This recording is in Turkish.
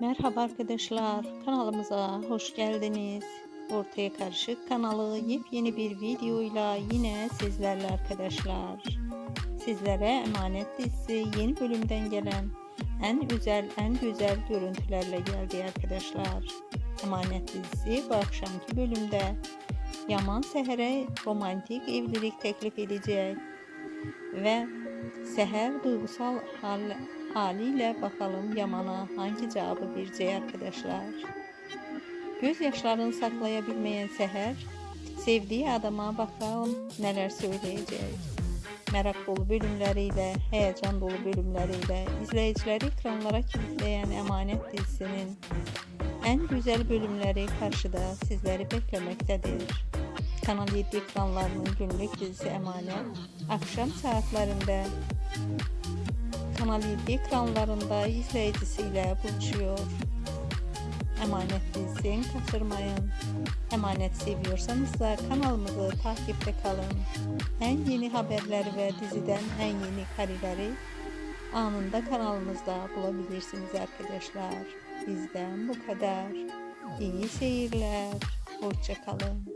Merhaba arkadaşlar, kanalımıza hoş geldiniz. Ortaya Karışık kanalı yepyeni bir videoyla yine sizlerle arkadaşlar. Sizlere Emanet dizisi yeni bölümden gelen en güzel en güzel görüntülerle geldi arkadaşlar. Emanet dizisi bu akşamki bölümde Yaman Seher'e romantik evlilik teklif edecek ve Seher duygusal hal, haliyle bakalım Yaman'a hangi cevabı verecek arkadaşlar. Gözyaşlarını saklayabilmeyen Seher, sevdiği adama bakalım neler söyleyecek. Merak dolu bölümleriyle, heyecan dolu bölümleriyle izleyicileri ekranlara kilitleyen Emanet dizisinin en güzel bölümleri karşıda sizleri beklemektedir. Kanal 7 ekranlarının günlük dizisi Emanet akşam saatlerinde Kanal 7 ekranlarında izleyicisiyle buluşuyor. Emanet dizisini kaçırmayın. Emanet seviyorsanız da kanalımızı takipte kalın. En yeni haberleri ve diziden en yeni kareleri anında kanalımızda bulabilirsiniz arkadaşlar. Bizden bu kadar. İyi seyirler. Hoşçakalın.